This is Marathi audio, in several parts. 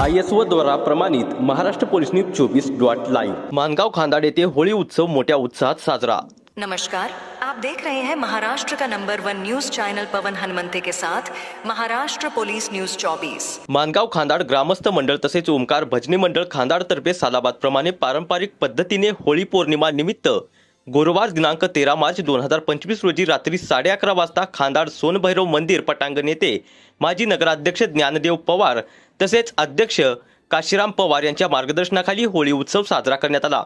आय एस ओ द्वारा प्रमाणित महाराष्ट्र पोलीस न्यूज चोवीस डॉट लाईव्ह. मानगाव खांदाड येथे होळी उत्सव मोठ्या उत्साहात साजरा. नमस्कार. आप देख रहे हैं महाराष्ट्र का number one news channel Pawan Hanumante के साथ महाराष्ट्र पुलिस न्यूज 24 मानगाव खांदाड ग्रामस्थ मंडळ तसेच ओमकार भजनी मंडळ खांदाडतर्फे सालाबाद प्रमाणे पारंपरिक पद्धतीने होळी पौर्णिमा निमित्त गुरुवार दिनांक तेरा मार्च दोन हजार पंचवीस रोजी रात्री साडे अकरा वाजता खांदाड सोनभैरव मंदिर पटांगण येथे माजी नगराध्यक्ष ज्ञानदेव पवार तसेच अध्यक्ष काशीराम पवार यांच्या मार्गदर्शनाखाली होळी उत्सव साजरा करण्यात आला.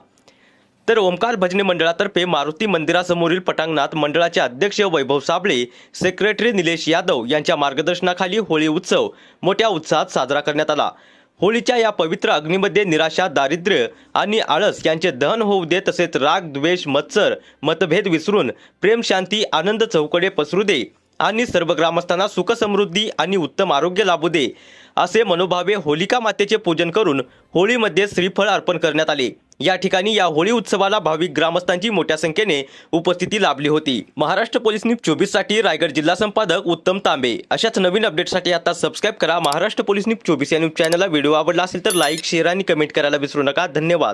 तर ओंकार भजनी मंडळातर्फे मारुती मंदिरासमोरील पटांगणात मंडळाचे अध्यक्ष वैभव साबळे सेक्रेटरी निलेश यादव यांच्या मार्गदर्शनाखाली होळी उत्सव मोठ्या उत्साहात साजरा करण्यात आला. होळीच्या या पवित्र अग्नीमध्ये निराशा दारिद्र्य आणि आळस यांचे दहन होऊ दे तसेच राग द्वेष मत्सर मतभेद विसरून प्रेम शांती आनंद चौकडे पसरू दे आणि सर्व ग्रामस्थांना सुखसमृद्धी आणि उत्तम आरोग्य लाभू दे असे मनोभावे होलिका मातेचे पूजन करून होळीमध्ये श्रीफळ अर्पण करण्यात आले. या ठिकाणी या होळी उत्सवाला भाविक ग्रामस्थांची मोठ्या संख्येने उपस्थिती लाभली होती. महाराष्ट्र पोलीस न्यूज चोवीससाठी रायगड जिल्हा संपादक उत्तम तांबे. अशाच नवीन अपडेटसाठी आता सबस्क्राईब करा. महाराष्ट्र पोलीस न्यूज चोवीस या न्यूज चॅनलला व्हिडिओ आवडला असेल तर लाईक शेअर आणि कमेंट करायला विसरू नका. धन्यवाद.